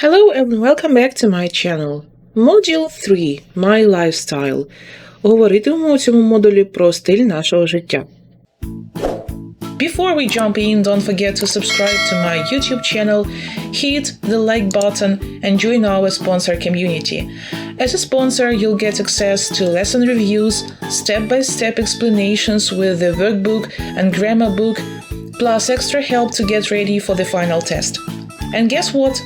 Hello and welcome back to my channel. Module 3 My Lifestyle. Говоритимемо у цьому модулі про стиль нашого життя. Before we jump in, don't forget to subscribe to my YouTube channel, hit the like button, and join our sponsor community. As a sponsor, you'll get access to lesson reviews, step by step explanations with the workbook and grammar book, plus extra help to get ready for the final test. And guess what?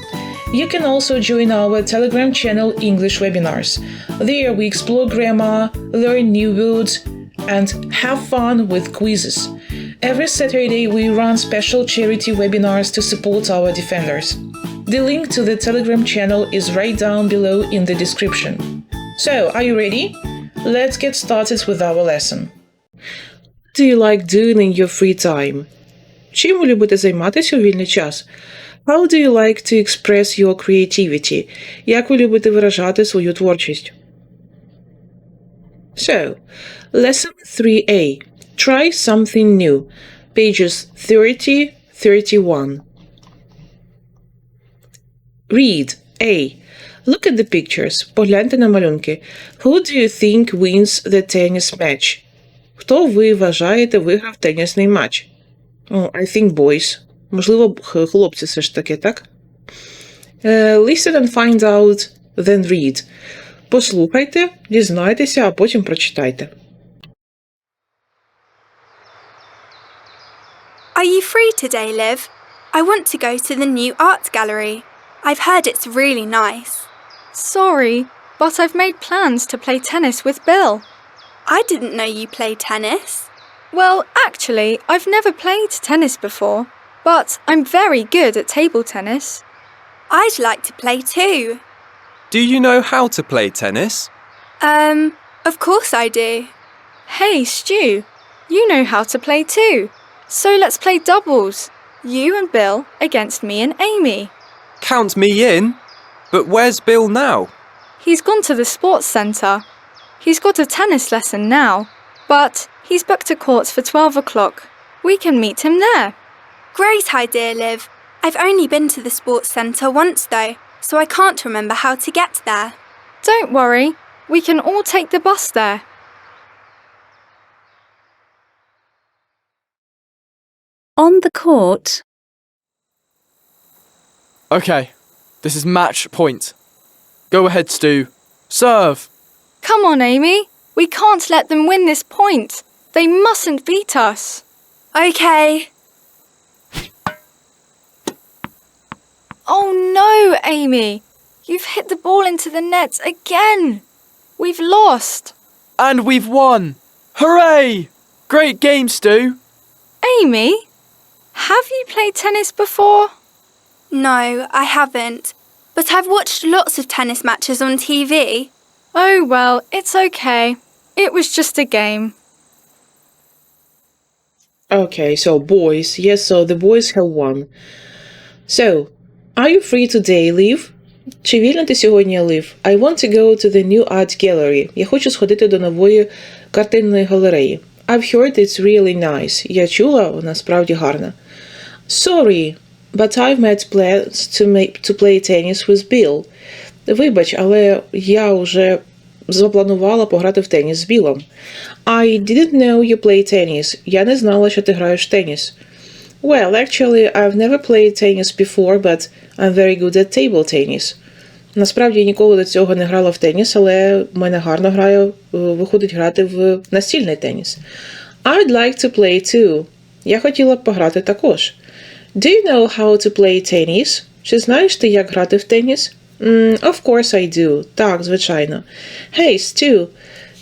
You can also join our Telegram channel English Webinars. There we explore grammar, learn new words, and have fun with quizzes. Every Saturday we run special charity webinars to support our defenders. The link to the Telegram channel is right down below in the description. So, are you ready? Let's get started with our lesson. Do you like doing in your free time? Чим ви любите займатися у вільний час? How do you like to express your creativity? Як ви любите виражати свою творчість? So, lesson 3a. Try something new. Pages 30 31. Read A. Look at the pictures. Погляньте на малюнки. Who do you think wins the tennis match? Хто ви вважаєте виграв тенісний матч? Oh, I think boys. Можливо, х- хлопці все ж таки, так? Е, listen and find out, then read. Послухайте, дізнайтеся, а потім прочитайте. Are you free today, Liv? I want to go to the new art gallery. I've heard it's really nice. Sorry, but I've made plans to play tennis with Bill. I didn't know you played tennis. Well, actually, I've never played tennis before, but I'm very good at table tennis. I'd like to play too. Do you know how to play tennis? Um, of course I do. Hey, Stu, you know how to play too. So let's play doubles. You and Bill against me and Amy. Count me in. But where's Bill now? He's gone to the sports centre. He's got a tennis lesson now, but he's booked a court for 12 o'clock. We can meet him there. Great idea, Liv. I've only been to the sports centre once though, so I can't remember how to get there. Don't worry, we can all take the bus there. On the court, Okay, this is match point. Go ahead, Stu. Serve! Come on, Amy. We can't let them win this point. They mustn't beat us. Okay. Oh no, Amy. You've hit the ball into the net again. We've lost. And we've won! Hooray! Great game, Stu! Amy, have you played tennis before? No, I haven't. But I've watched lots of tennis matches on TV. Oh well, it's okay. It was just a game. Okay, so boys. Yes, so the boys have won. So, are you free today, Liv? Чи вільна ти сьогодні, Лив? I want to go to the new art gallery. Я хочу сходити до нової картинної галереї. I've heard it's really nice. Я чула, вона справді гарна. Sorry, but I've made plans to, make, to play tennis with Bill. Вибач, але я вже запланувала пограти в теніс з Білом. I didn't know you play tennis. Я не знала, що ти граєш в теніс. Well, actually, I've never played tennis before, but I'm very good at table tennis. Насправді я ніколи до цього не грала в теніс, але в мене гарно грає, е, виходить грати в настільний теніс. I'd like to play too. Я хотіла б пограти також. Do you know how to play tennis? Чи знаєш ти, як грати в теніс? Mm, of course I do. Так, звичайно. Hey, Stu,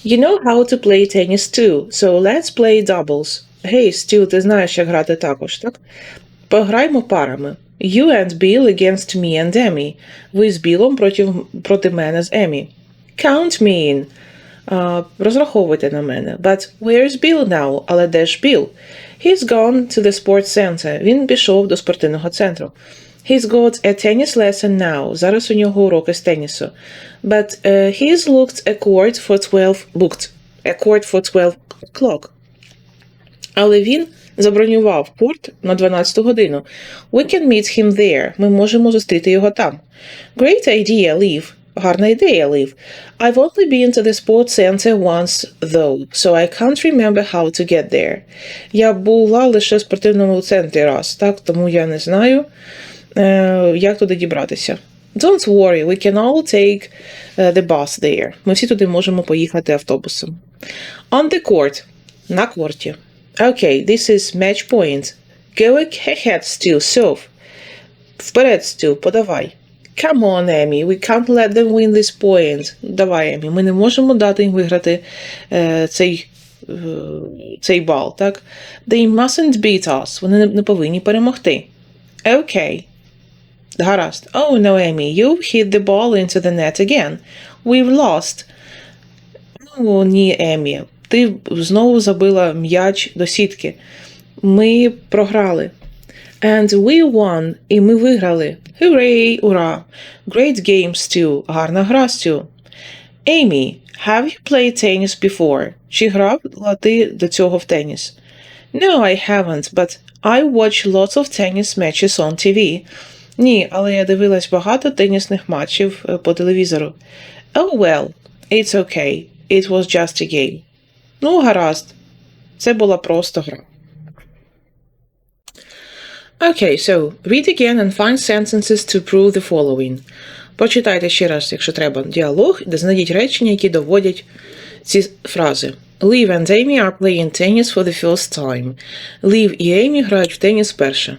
you know how to play tennis too, so let's play doubles. Гей, Stu, ти знаєш, як грати також, так? Пограймо парами. You and Bill against me and Emmy. Ви з Білом проти, проти мене з Емі. Count me in. А, розраховуйте на мене. But where's Bill now? Але де ж Біл? He's gone to the sports center. Він пішов до спортивного центру. He's got a tennis lesson now. Зараз у нього уроки з тенісу. But uh, he's looked a court for 12 booked. A court for 12 o'clock. Але він забронював порт на 12 годину. We can meet him there. Ми можемо зустріти його там. Great idea, Liv. Гарна ідея, Liv. I've only been to the sports center once, though, so I can't remember how to get there. Я була лише в спортивному центрі раз, так, тому я не знаю, е, як туди дібратися. Don't worry, we can all take е, the bus there. Ми всі туди можемо поїхати автобусом. On the court. На корті. Okay, this is match point. Go ahead, Stu, serve. Вперед, Stu, подавай. Come on, Емі, we can't let them win this point. Давай, Емі, ми не можемо дати їм виграти е, цей, е, цей бал, так? They mustn't beat us. Вони не, не повинні перемогти. Okay. Гаразд. Oh, no, Емі, you've hit the ball into the net again. We've lost. О, ні, Емі. Ти знову забила м'яч до сітки. Ми програли. And we won. І ми виграли. Hooray! Ура! Great game, Stu. Гарна гра, Stu. Amy, have you played tennis before? Чи грала ти до цього в теніс? No, I haven't, but I watch lots of tennis matches on TV. Ні, але я дивилась багато тенісних матчів е, по телевізору. Oh well, it's okay. It was just a game. Ну, гаразд. Це була просто гра. Okay, so read again and find sentences to prove the following. Почитайте ще раз, якщо треба, діалог, де знайдіть речення, які доводять ці фрази. Liv and Amy are playing tennis for the first time. Liv і Amy грають в теніс вперше.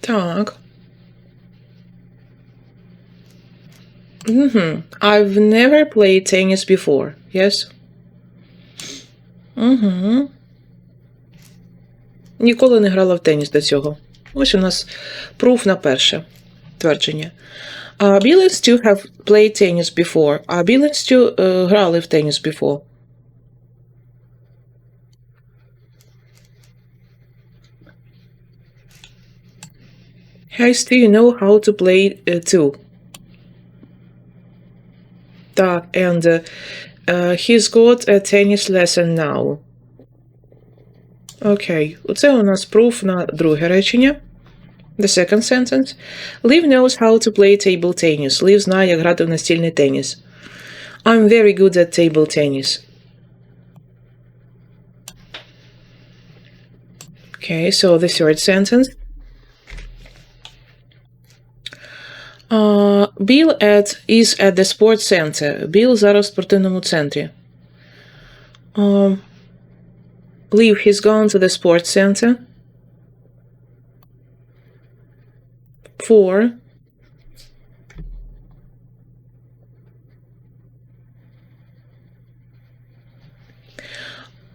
Так. Угу. I've never played tennis before. Yes? Угу. Ніколи не грала в теніс до цього. Ось у нас пруф на перше твердження. Uh, Bill and Stu have played tennis before. А Bill and Stu е, грали в теніс before. Hey, Stu, you know how to play uh, too. Так, and uh, uh, he's got a tennis lesson now. Окей, оце у нас пруф на друге речення. The second sentence. Liv knows how to play table tennis. Liv знає, як грати в настільний теніс. I'm very good at table tennis. Okay, so the third sentence. Uh, Bill at, is at the sports center. Bill зараз в спортивному центрі. Um, Liv, he's gone to the sports center. For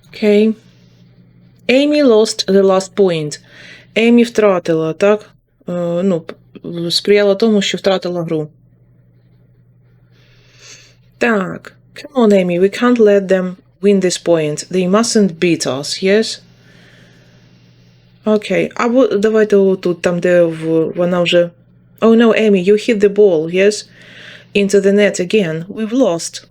Okay. Amy lost the last point. Amy втратила, так? Е, ну, п- сприяла тому, що втратила гру. Так. Come on, Amy, we can't let them win this point. They mustn't beat us, yes? Окей. Або давайте отут, там, де в, вона вже. Oh no, Amy, you hit the ball, yes? Into the net again. We've lost.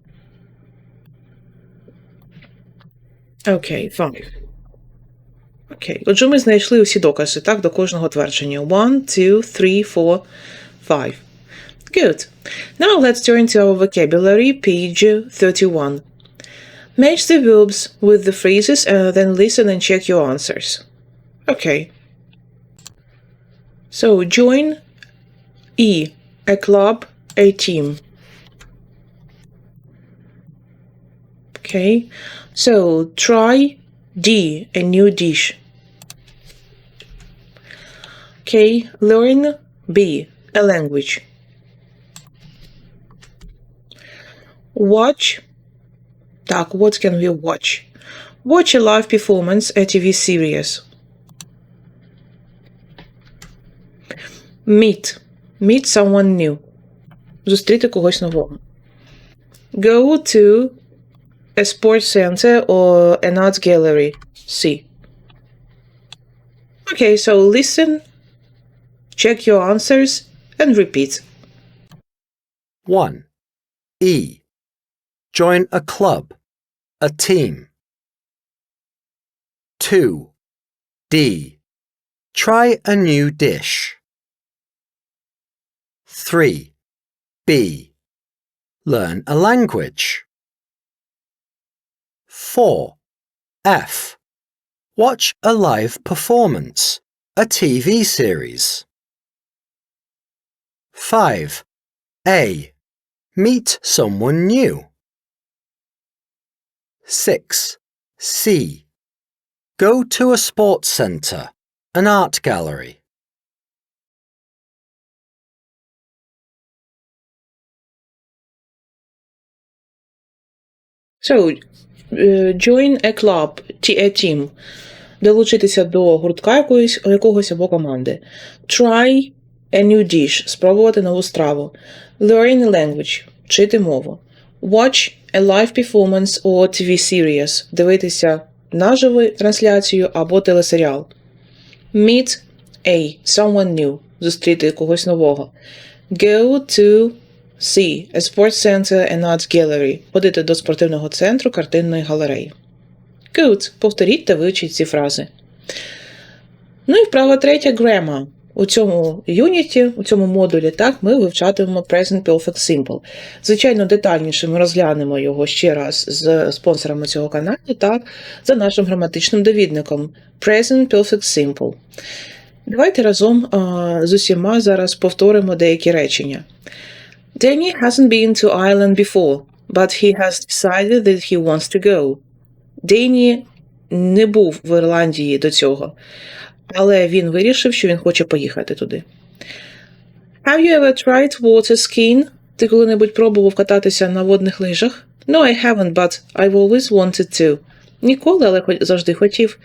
Окей, five. Окей. Отже, ми знайшли усі докази, так, до кожного твердження. One, two, three, four, five. Good. Now let's turn to our vocabulary, page 31. Match the verbs with the phrases and then listen and check your answers. Okay. So join E, a club, a team. Okay. So try D, a new dish. Okay. Learn B, a language. Watch. Так, what can we watch? Watch a live performance, a TV series. Meet. Meet someone new. Зустріти когось нового. Go to a sports center or an art gallery. See. Okay, so listen, check your answers, and repeat. 1. E. Join a club, a team. 2. D. Try a new dish. 3. B. Learn a language. 4. F. Watch a live performance, a TV series. 5. A. Meet someone new. 6. C. Go to a sports centre, an art gallery. So, е, join a club, ті- a team. Долучитися до гуртка якоїсь, якогось або команди. Try a new dish. Спробувати нову страву. Learn a language. Вчити мову. Watch a live performance or TV series. Дивитися наживо трансляцію або телесеріал. Meet a someone new. Зустріти когось нового. Go to see a sports center and art gallery. Ходити до спортивного центру картинної галереї. Good. Повторіть та вивчіть ці фрази. Ну і вправа третя grammar. У цьому юніті, у цьому модулі, так, ми вивчатимемо Present Perfect Simple. Звичайно, детальніше ми розглянемо його ще раз з спонсорами цього каналу, так, за нашим граматичним довідником Present Perfect Simple. Давайте разом а, з усіма зараз повторимо деякі речення. Danny hasn't been to Ireland before, but he has decided that he wants to go. Дені не був в Ірландії до цього, але він вирішив, що він хоче поїхати туди. Have you ever tried water skiing? Ти коли-небудь пробував кататися на водних лижах? No, I haven't, but I've always wanted to. Ніколи, але завжди хотів.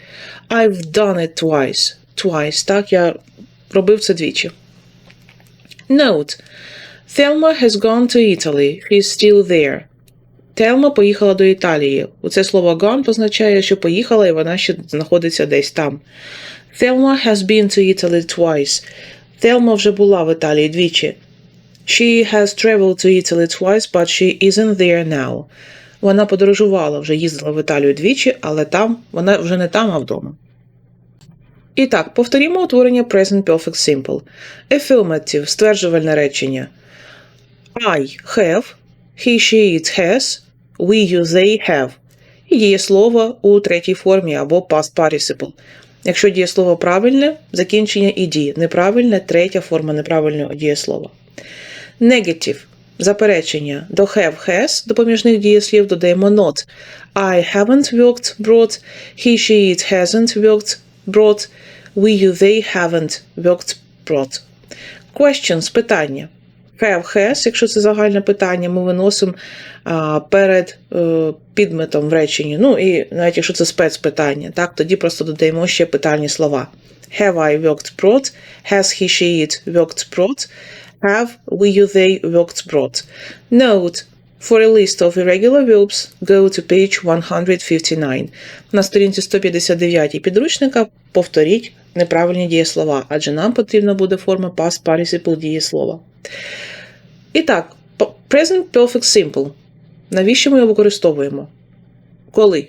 I've done it twice. Twice, так, я робив це двічі. Note. Thelma has gone to Italy. She's still there. Телма поїхала до Італії. Оце слово gone позначає, що поїхала і вона ще знаходиться десь там. Thelma has been to Italy twice. Тhelма вже була в Італії двічі. She has traveled to Italy twice, but she isn't there now. Вона подорожувала, вже їздила в Італію двічі, але там вона вже не там, а вдома. І так, повторімо утворення Present Perfect Simple. Affirmative – стверджувальне речення. I have, he, she, it has, we, you, they have. І дієслово у третій формі або past participle. Якщо дієслово правильне, закінчення «ed», неправильне третя форма неправильного дієслова. Negative – заперечення. До have, has допоміжних дієслів додаємо not. I haven't worked, brought, he, she, it hasn't worked, brought, we, you, they haven't worked, brought. Questions – питання. Have, has, якщо це загальне питання, ми виносимо перед е, підметом в реченні. Ну і навіть якщо це спецпитання, так, тоді просто додаємо ще питальні слова. Have I worked brought? Has he, she, it worked brought? Have we, you, they worked brought? Note. For a list of irregular verbs, go to page 159. На сторінці 159 підручника повторіть неправильні дієслова, адже нам потрібна буде форма past participle дієслова. І так, Present Perfect Simple. Навіщо ми його використовуємо? Коли?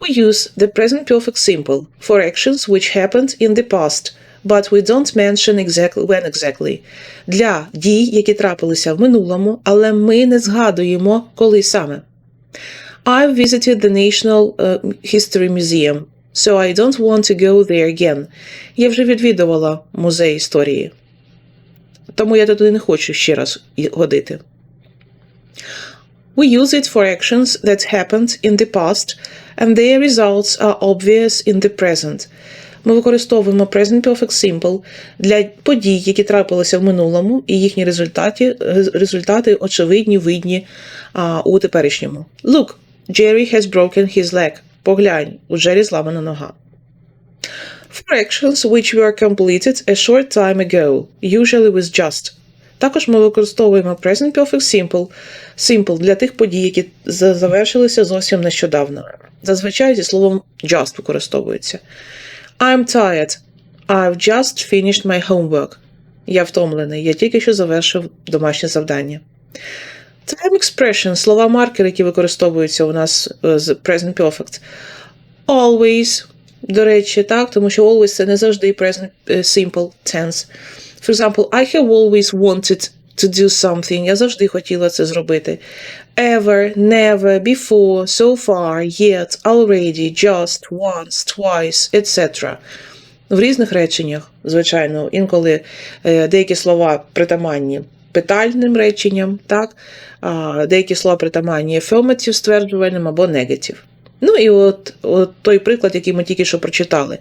We use the present perfect simple for actions which happened in the past, but we don't mention exactly when exactly. Для дій, які трапилися в минулому, але ми не згадуємо, коли саме. I've visited the National uh, History Museum, so I don't want to go there again. Я вже відвідувала музей історії тому я туди не хочу ще раз ходити. We use it for actions that happened in the past, and their results are obvious in the present. Ми використовуємо Present Perfect Simple для подій, які трапилися в минулому, і їхні результати, результати очевидні, видні а, у теперішньому. Look, Jerry has broken his leg. Поглянь, у Джері зламана нога. For actions which were completed a short time ago, usually with just. Також ми використовуємо Present Perfect Simple, simple для тих подій, які завершилися зовсім нещодавно. Зазвичай зі словом just використовується. I'm tired. I've just finished my homework. Я втомлений. Я тільки що завершив домашнє завдання. Time expression – слова маркери, які використовуються у нас е, з Present Perfect. Always, До речі, так, тому що always це не завжди present е, simple tense. For example, I have always wanted to do something. Я завжди хотіла це зробити. Ever, never, before, so far, yet, already, just, once, twice, etc. В різних реченнях, звичайно, інколи е, деякі слова притаманні питальним реченням, так? деякі слова притаманні affirmative стверджувальним або negative. Ну і от, от той приклад, який ми тільки що прочитали.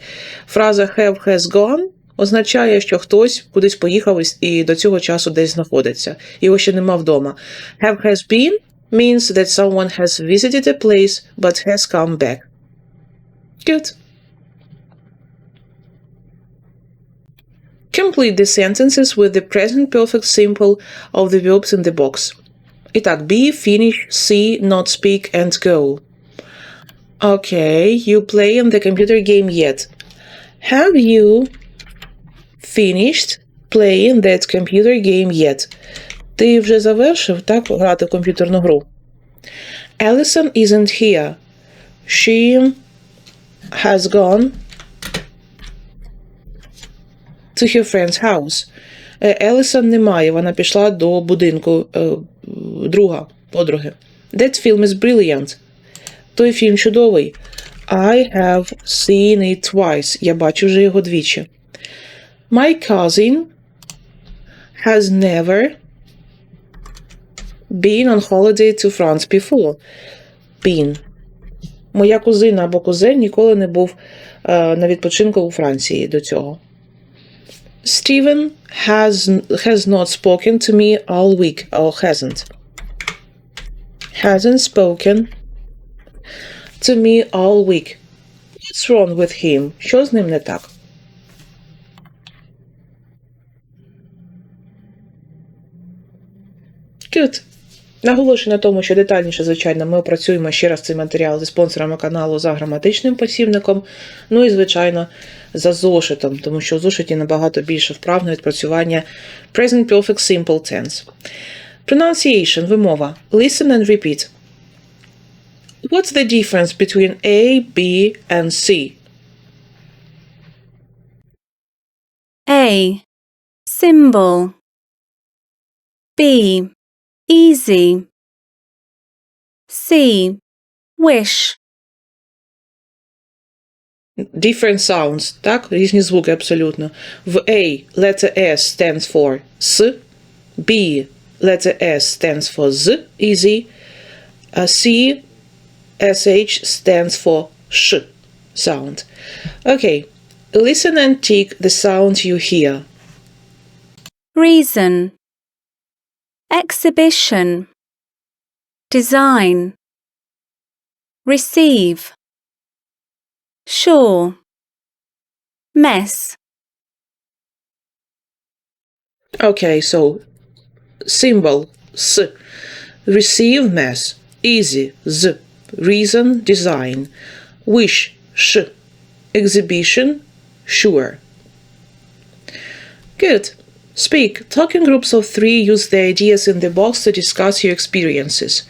Фраза have has gone означає, що хтось кудись поїхав і- до цього часу десь знаходиться. Його ще нема вдома. Have has been means that someone has visited a place but has come back. Good. Complete the sentences with the present perfect simple of the verbs in the box. І be, finish, see, not speak and go. Okay, you play in the computer game yet. Have you finished playing that computer game yet? Ти вже завершив так грати в комп'ютерну гру? Alison isn't here. She has gone to her friend's house. Е, Елісон немає, вона пішла до будинку е, друга, подруги. That film is brilliant. Той фільм чудовий. I have seen it twice. Я бачу вже його двічі. My cousin has never been on holiday to France before. Been. Моя кузина або кузен ніколи не був е, на відпочинку у Франції до цього. Steven has, has not spoken to me all week, or hasn't. Hasn't spoken to me all week. What's wrong with him? Що з ним не так? Good. Наголошую на тому, що детальніше, звичайно, ми опрацюємо ще раз цей матеріал зі спонсорами каналу за граматичним посібником. Ну і, звичайно, за зошитом, тому що у зошиті набагато більше вправ на відпрацювання Present Perfect Simple Tense. Pronunciation – вимова. Listen and repeat. What's the difference between A, B and C? A. Symbol. B. Easy. C. Wish. Different sounds, так? Різні звуки абсолютно. В A letter S stands for S, B letter S stands for Z, easy, а C SH stands for sh sound. Okay, listen and tick the sounds you hear. Reason. Exhibition. Design. Receive. Sure. Mess. Okay, so symbol S, receive mess easy Z, reason design, wish sh, exhibition sure. Good. Speak. Talk in groups of three. Use the ideas in the box to discuss your experiences.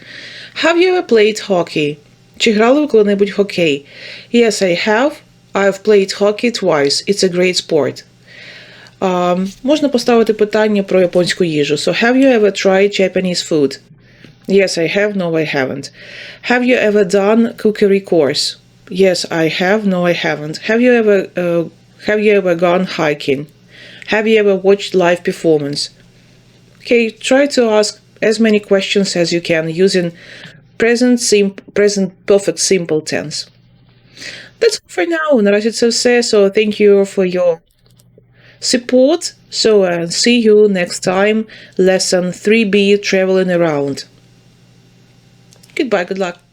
Have you ever played hockey? Чи грали ви коли-небудь в хокей? Yes, I have. I've played hockey twice. It's a great sport. Um, можна поставити питання про японську їжу. So, have you ever tried Japanese food? Yes, I have. No, I haven't. Have you ever done cookery course? Yes, I have. No, I haven't. Have you ever uh, have you ever gone hiking? Have you ever watched live performance? Okay, try to ask as many questions as you can using present sim- present perfect simple tense. That's all for now. Наразі це все. So thank you for your support. So uh, see you next time. Lesson 3B traveling around. Goodbye, good luck.